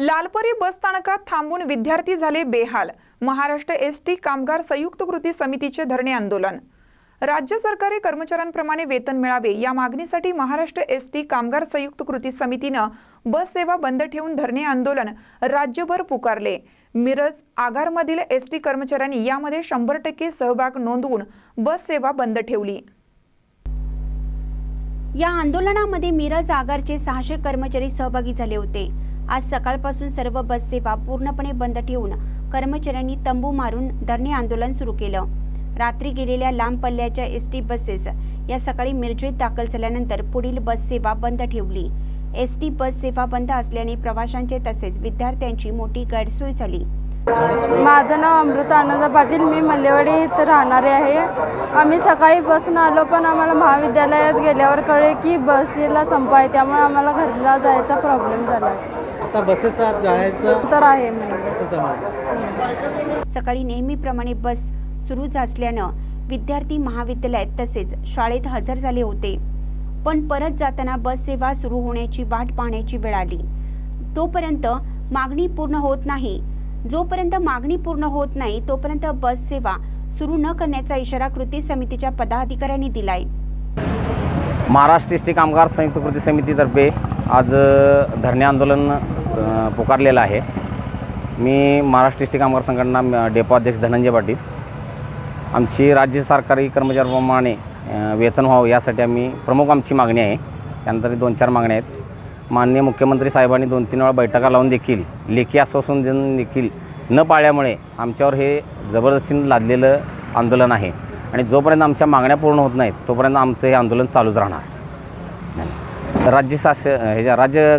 लालपरी बस स्थानकात थांबून विद्यार्थी झाले बेहाल. महाराष्ट्र एस टी कामगार संयुक्त कृती समितीचे धरणे आंदोलन. राज्य सरकारी कर्मचाऱ्यांप्रमाणे वेतन मिळावे या मागणीसाठी महाराष्ट्र एस टी कामगार संयुक्त कृती समितीनं बस सेवा बंद ठेवून धरणे आंदोलन राज्यभर पुकारले. मिरज आगारमधील एस टी कर्मचाऱ्यांनी यामध्ये शंभर टक्के सहभाग नोंदवून बस सेवा बंद ठेवली. या आंदोलनामध्ये मिरज आगारचे सहाशे कर्मचारी सहभागी झाले होते. आज सकाळपासून सर्व बससेवा पूर्णपणे बंद ठेवून कर्मचाऱ्यांनी तंबू मारून धरणे आंदोलन सुरू केलं. रात्री गेलेल्या लांब पल्ल्याच्या एस टी बसेस या सकाळी मिरजेत दाखल झाल्यानंतर पुढील बससेवा बंद ठेवली. एस टी बस सेवा बंद असल्याने प्रवाशांचे तसेच विद्यार्थ्यांची मोठी गैरसोय झाली. माझं नाव अमृता आनंद पाटील. मी मल्लेवाडी इथं राहणारे आहे. आम्ही सकाळी बसनं आलो पण आम्हाला महाविद्यालयात गेल्यावर कळे की बसला संप आहे त्यामुळे आम्हाला घरला जायचा प्रॉब्लेम झाला आहे आता बसेस जायचं? तर आहे म्हणजे असं सकाळी नेहमीप्रमाणे बस सुरू असल्यानं विद्यार्थी महाविद्यालयात तसेच शाळेत हजर झाले होते. पण परत जाताना बस सेवा सुरू होण्याची वाट पाहण्याची वेळ आली. तोपर्यंत मागणी पूर्ण होत नाही. जोपर्यंत मागणी पूर्ण होत नाही तोपर्यंत बस सेवा सुरू न करण्याचा इशारा कृती समितीच्या पदाधिकाऱ्यांनी दिलाय. महाराष्ट्र एस टी कामगार संयुक्त कृती समितीतर्फे आज अ, धरणे आंदोलन पुकारलेलं आहे. मी महाराष्ट्र एस टी कामगार संघटना डेपो अध्यक्ष धनंजय पाटील. आमची राज्य सरकारी कर्मचाऱ्याप्रमाणे वेतन व्हावं यासाठी आम्ही प्रमुख आमची मागणी आहे. त्यानंतर दोन चार मागण्या आहेत. माननीय मुख्यमंत्री साहेबांनी दोन तीन वेळा बैठका लावून देखील लेखी आश्वासन देऊन देखील न पाळल्यामुळे आमच्यावर हे जबरदस्तीनं लादलेलं आंदोलन आहे. आणि जोपर्यंत आमच्या मागण्या पूर्ण होत नाहीत तोपर्यंत आमचं हे आंदोलन चालूच राहणार. राज्य शासन ह्याच्या राज्य